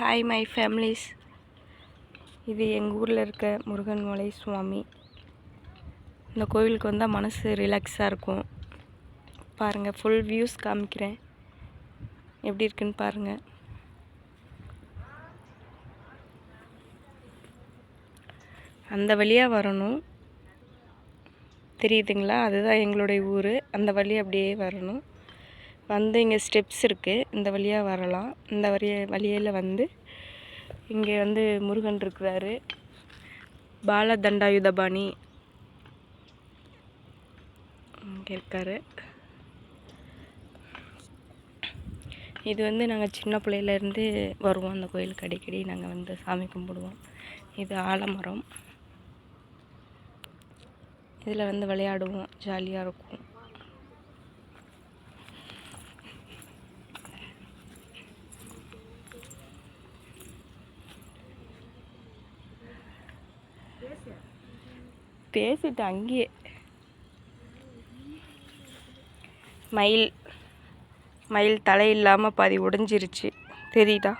Hi my families இது எங்கள் ஊரில் இருக்க முருகன் மலை சுவாமி. இந்த கோவிலுக்கு வந்தால் மனசு ரிலாக்ஸாக இருக்கும். பாருங்கள் ஃபுல் வியூஸ் காமிக்கிறேன். எப்படி இருக்குன்னு பாருங்கள் அந்த வழியாக வரணும். தெரியுதுங்களா? அதுதான் எங்களுடைய ஊர். அந்த வழி அப்படியே வரணும். வந்து இங்கே ஸ்டெப்ஸ் இருக்குது இந்த வழியாக வரலாம். இந்த வழிய வழியில் வந்து இங்கே வந்து முருகன் இருக்கிறாரு. பால தண்டாயுதபாணி இங்கே இருக்காரு. இது வந்து நாங்கள் சின்ன பிள்ளையிலேருந்து வருவோம். அந்த கோயிலுக்கு அடிக்கடி நாங்கள் வந்து சாமி கும்பிடுவோம். இது ஆலமரம். இதில் வந்து விளையாடுவோம். ஜாலியாக இருக்கும். பேசிட்டு அங்கேயே. மயில் மயில் தலை இல்லாமல் பாதி உடைஞ்சிருச்சு. தெரியுதா?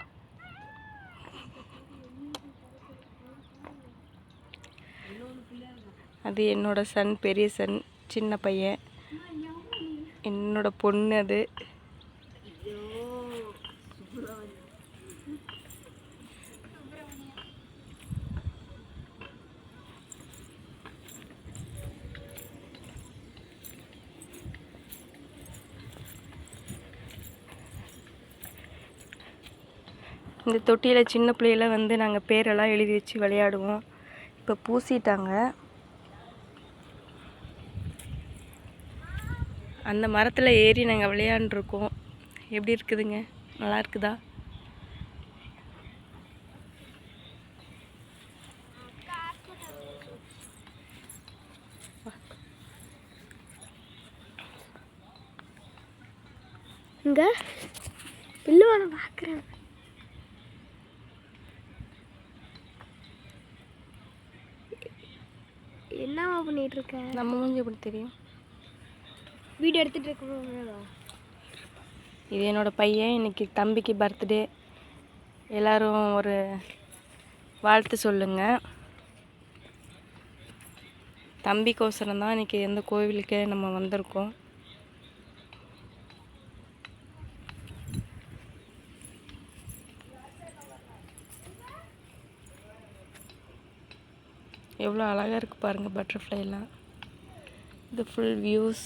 அது என்னோட சன் பெரிய சன் சின்ன பையன். என்னோட பொண்ணு அது. இந்த தொட்டியில் சின்ன பிள்ளையில வந்து நாங்கள் பேரெல்லாம் எழுதி வச்சு விளையாடுவோம். இப்போ பூசிட்டாங்க. அந்த மரத்தில் ஏறி நாங்கள் விளையாண்டுருக்கோம். எப்படி இருக்குதுங்க? நல்லா இருக்குதா? இங்கே பில்லு நான் பார்க்குறேன் என்னவா பண்ணிட்டு இருக்க நம்ம மூஞ்சி எப்படி தெரியும்? வீடியோ எடுத்துட்டு இருக்கோம் இது என்னோட பையன் இன்னைக்கு தம்பிக்கு பர்த்டே எல்லாரும் ஒரு வாழ்த்து சொல்லுங்க. தம்பிக்கோசரம் தான் இன்னைக்கு எந்த கோவிலுக்கு நம்ம வந்திருக்கோம். எவ்வளோ அழகாக இருக்குது பாருங்கள் பட்டர்ஃப்ளைலாம். இது ஃபுல் வியூஸ்